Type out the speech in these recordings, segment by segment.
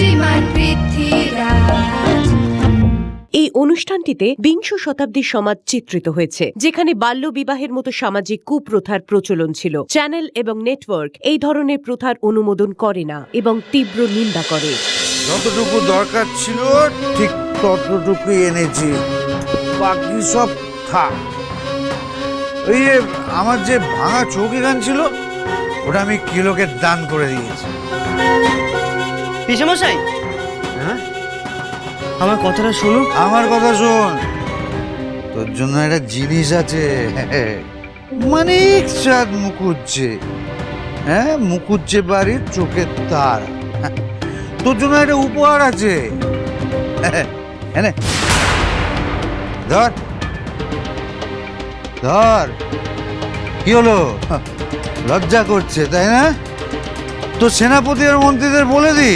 শ্রীমান পৃথ্বীরাজ। এই অনুষ্ঠানটিতে বিংশ শতাব্দীর সমাজ চিত্রিত হয়েছে যেখানে বাল্য বিবাহের মতো সামাজিক কুপ্রথার প্রচলন ছিল। চ্যানেল এবং নেটওয়ার্ক এই ধরনের প্রথার অনুমোদন করে না এবং তীব্র নিন্দা করে। যতটুকু দরকার ছিল ঠিক ততটুকু এনেছি। বাকি সব থাক। ওই যে আমার যে ভাঙা চৌকি গান ছিল ওটা আমি কিলোকে দান করে দিয়েছি। পিসেমশাই? হ্যাঁ? আমার কথাটা শুনুন। আমার কথা শোন। তোর জন্য একটা জিনিস আছে। মানে চাঁদ মুকুজ্জে হ্যাঁ মুকুজ্জে বাড়ির চোখের তার। তোর জন্য একটা উপহার আছে। এনে ধর। ধর। কি হলো? লজ্জা করছে তাই না? তো সেনাপতি আর মন্ত্রীদের বলে দি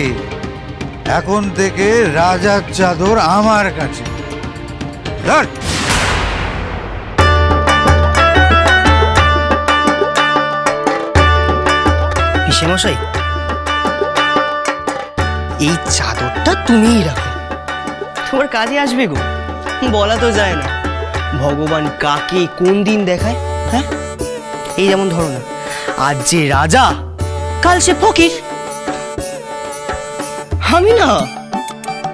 এখন থেকে রাজার চাদর আমার কাছে। ধর। পিসেমশাই এই চাদরটা তুমিই রাখো। তোমার কাজে আসবে গো। বলা তো যায় না। ভগবান কাকে কোন দিন দেখায় হ্যাঁ? এই যেমন ধরো না আজ যে রাজা কাল সে ফকির। আমি না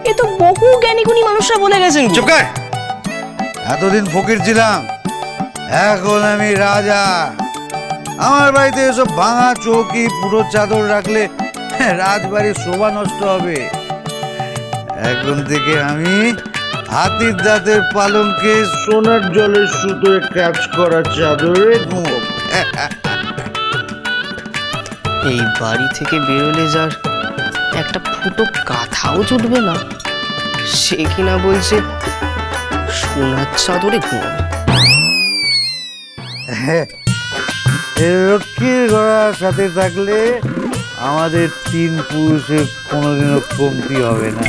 এ তো বহু জ্ঞানী গুণী মানুষরা বলে গেছেন। চুপ কর। এতদিন ফকির ছিলাম এখন আমি রাজা। আমার বাড়িতে এসব ভাঙা চৌকি পুরো চাদর রাখলে রাজবাড়ির শোভা নষ্ট হবে। এখন থেকে আমি হাতির দাঁতের পালঙ্কে সোনার জলের সুতোয় কাজ করা চাদরে ঘুমো এই বাড়ি থেকে বেরোলে যার একটা ফুটো কাঁথাও জুটবে না। সে কিনা বলছে, সোনার চাদরে ঘুমাবে লক্ষ্মীর ঘোড়ার সাথে থাকলে আমাদের তিন পুরুষের কোনোদিনও কমতি হবে না।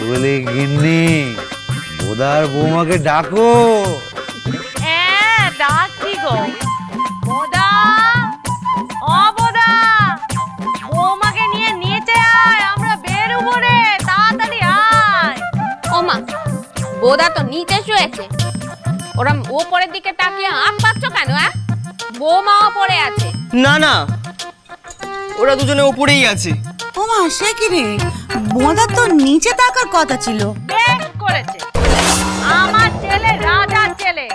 বলে, গিন্নি, ওদার বৌমাকে ডাকো। বোদা তো নিচে শুয়েছে। ওরা ওপরের দিকে তাকিয়ে হাত পাচ্ছ কেন হ্যাঁ বৌমাও পড়ে আছে। না না। ওরা দুজনে ওপরেই আছে। ওমা সে কি রে? বোঁদার তো নিচে তাকার কথা ছিল। বেশ করেছে। আমার ছেলে রাজার ছেলে।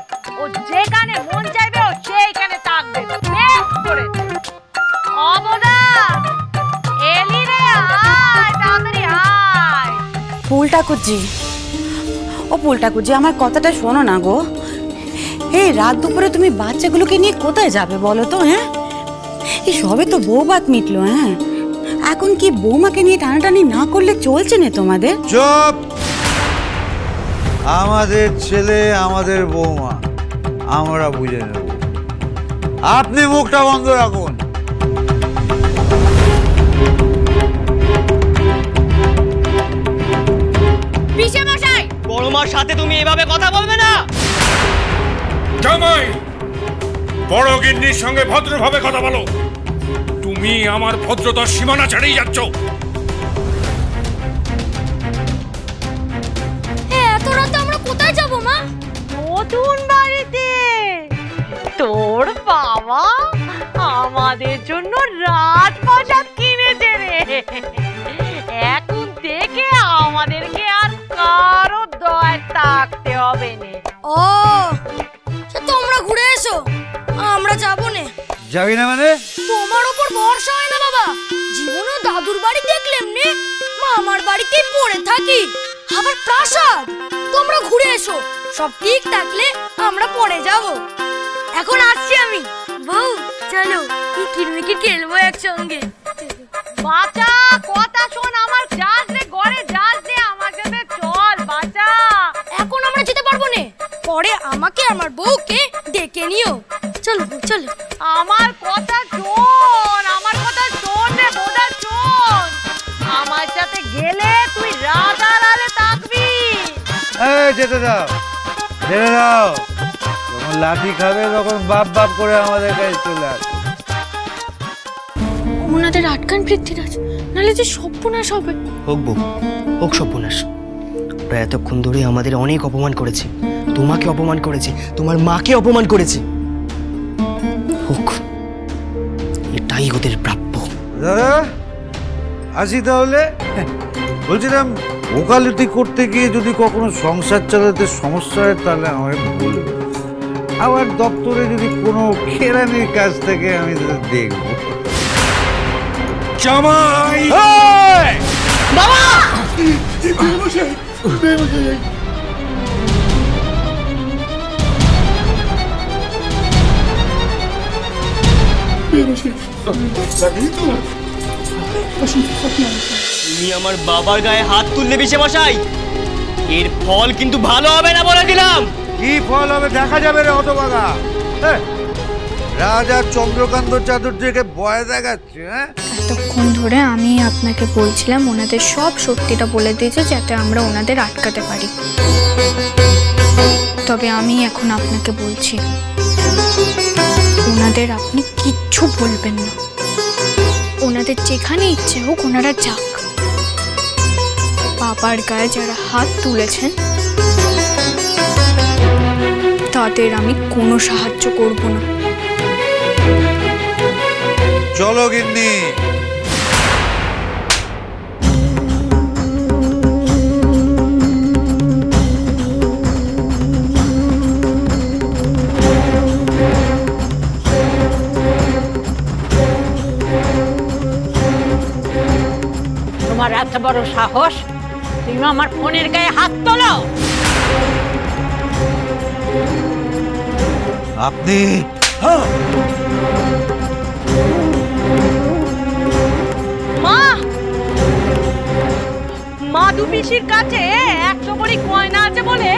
ও যেখানে মন চাইবে ও সেইখানে থাকবে। বেশ করেছে। ও এলি রে আয় তাড়াতাড়ি আয়। ফুল ঠাকুরজি ও ফুল ঠাকুরজি আমার কথাটা শোনো না গো। এই রাত দুপুরে তুমি বাচ্চাগুলোকে নিয়ে কোথায় যাবে বলো তো হ্যাঁ? এই সবে তো বউ বাত মিটলো হ্যাঁ? এখন কি বৌমাকে নিয়ে টানাটানি না করলে চলছে না তোমাদের? চুপ! আমাদের ছেলে, আমাদের বৌমা, আমরা বুঝে নেব। আপনি মুখটা বন্ধ রাখুন। বড় সাথে তুমি এভাবে কথা বলবে না! জামাই বড় গিন্নির সঙ্গে ভদ্রভাবে কথা বলো। তুমি আমার ভদ্রতার সীমানা ছাড়িয়ে যাচ্ছ। এত রাতে আমরা কোথায় যাব মা? নতুন বাড়িতে। তোর বাবা আমাদের জন্য ও সে তোমরা ঘুরে এসো। আমরা যাব না। যাবি না মানে? তোমার ওপর ভরসা হয় না বাবা। জীবনও দাদুর বাড়ি দেখলাম নে মামার বাড়িতেই পড়ে থাকি। আবার প্রাসাদ। তোমরা ঘুরে এসো। সব ঠিক থাকলে আমরা পড়ে যাব। এখন আসছি আমি। বউ চলো কিরমিকির মিকির খেলব একসঙ্গে। বাচ্চা কথা শোন আমার যাস রে ঘরে যাস রে আমার সাথে চল বাচ্চা এখন আমরা যেতে পারব না পরে আমাকে আমার বউকে ডেকে নিও। চলো চলো। আমার কথা শোন আমার কথা শোন রে বোধা শোন। আমার সাথে গেলে তুই রাজার আলে থাকবি। এই যেতে দাও। যেতে দাও যখন লাঠি খাবে তখন বাপ বাপ করে আমাদের কাছে চলে আসবে। ওনাদের আটকান পৃথ্বীরাজ নাহলে যে সর্বনাশ হবে। হোক বউ হোক সর্বনাশ। ওরা এতক্ষণ ধরে আমাদের অনেক অপমান করেছে। তোমাকে অপমান করেছে তোমার মাকে অপমান করেছে। হোক এটাই ওদের প্রাপ্য। দাদা আসি তাহলে। বলছিলাম ওকালতি করতে গিয়ে যদি কখনো সংসার চালাতে সমস্যা হয় তাহলে আমাকে বলবে। আবার দপ্তরে যদি কোনো খেরানির কাছ থেকে আমি দেখব। জামাই! তুমি আমার বাবার গায়ে হাত তুললে বেশে বসাই এর ফল কিন্তু ভালো হবে না বলে দিলাম। কি ফল হবে দেখা যাবে রে হতবাগা হ্যাঁ? রাজা চন্দ্রকান্ত চাতুর্যকে ভয় দেখাচ্ছে হ্যাঁ এতক্ষণ ধরে আমি আপনাকে বলছিলাম ওনাদের সব সত্যিটা বলে দিয়েছে যাতে আমরা ওনাদের আটকাতে পারি। তবে আমি এখন আপনাকে বলছি ওনাদের আপনি কিচ্ছু বলবেন না। ওনাদের যেখানে ইচ্ছে হোক ওনারা যাক। বাবার গায়ে যারা হাত তুলেছেন, তাদের আমি কোনো সাহায্য করব না। চলো গিন্নি। তোমার এত বড় সাহস? তুমি আমার ফোনের গায়ে হাত তোলো। আপনি মা! মাদু পিসির কাছে একশো ভরি গয়না আছে বলে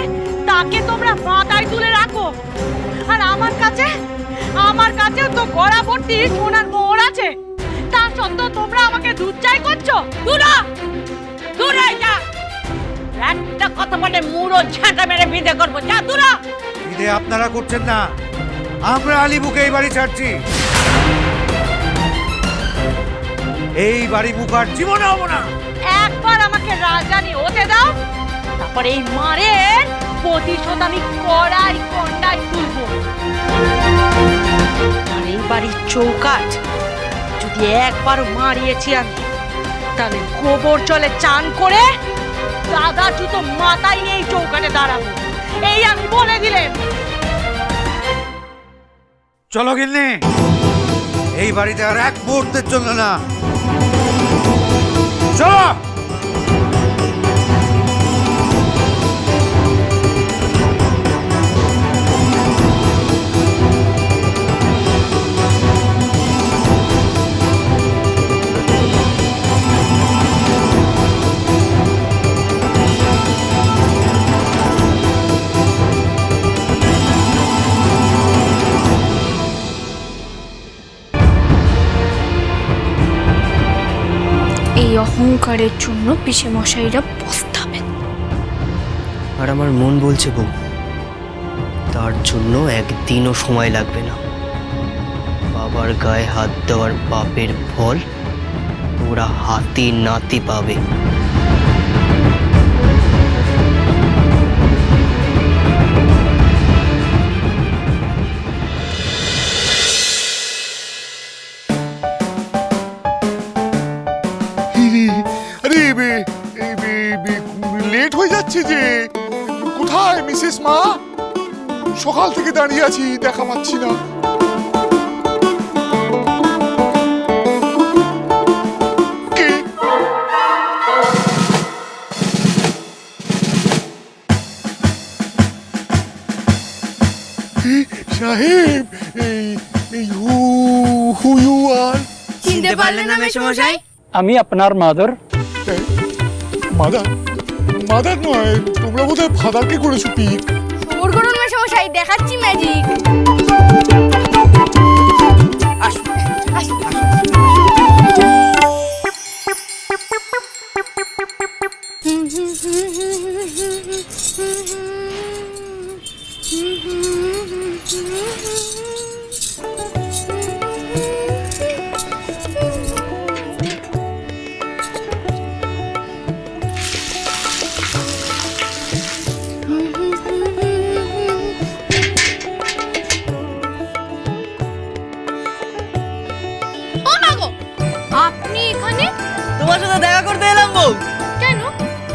তাকে তোমরা মাথায় তুলে রাখো। আর আমার কাছে আমার কাছে তো গড়া ভর্তি সোনার মোহর আছে। সত্ত্বেও তোমরা আমাকে দুধ চাই করছ? দূরা দূরে যা একটা কথা বলে মুড়ো ঝাঁটা মেরে বিদে করব। যা দূরা ইদে আপনারা করছেন না। আমরা আলিবুকে এই বাড়ি ছাড়ছি। এই বাড়ি মুখ আর জীবনে হব না। একবার আমাকে রাজধানী হতে দাও তারপর এই মারের প্রতিশোধ আমি কড়াই কন্ডাই তুলবো। আর এই বাড়ির চৌকাঠ একবার মারিয়েছি আমি। তাহলে গোবর জলে চান করে দাদা জুতো মাথায় নিয়ে চৌকানে দাঁড়াবো। এই আমি বলে দিলেন চলো গিন্নি। এই বাড়িতে আর এক মুহূর্তের জন্য না। চলো। এই অহংকারের জন্য পিসে মশাইরা পস্তাবেন। আর আমার মন বলছে বউ, তার জন্য একদিনও সময় লাগবে না। বাবার গায়ে হাত দেওয়ার পাপের ফল ওরা হাতি নাতি পাবে। যে কোথায় মিসেস মা? সকাল থেকে দাঁড়িয়ে আছি দেখা পাচ্ছি না। সাহেব এই এই হু হু ইউ আর? চিনতে পারলেন না মেশমশাই আমি আপনার মাদার। মাদার? মাদার নয় তোমরা বোধহয় ফাদারকে করেছ পিক সবর করুন মেশামশাই দেখাচ্ছি ম্যাজিক Mm-hmm. বউ কেন?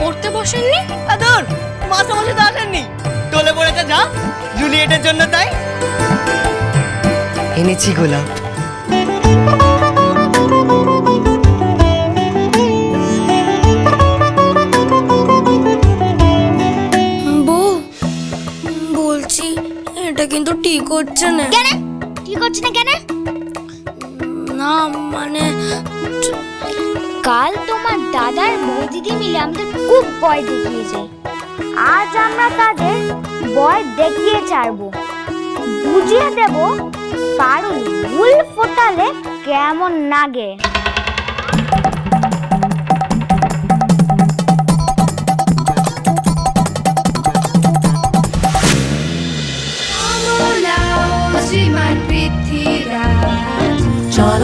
পড়তে বসেননি? আদর মাসে মাসে তো আসেননি। টলে পড়েছে যা জুলিয়েটের জন্য তাই। এনেছি গোলাপ। বলছি এটা কিন্তু ঠিক হচ্ছে না। কেন? ঠিক হচ্ছে না কেন? না মানে কাল তোমার দাদার বৌদিদি মিলে আমাদের খুব ভয় দেখিয়েছে আজ আমরা তাদের ভয় দেখিয়ে ছাড়বো। বুঝিয়ে দেব কারণ ফুল ফোটালে কেমন লাগে।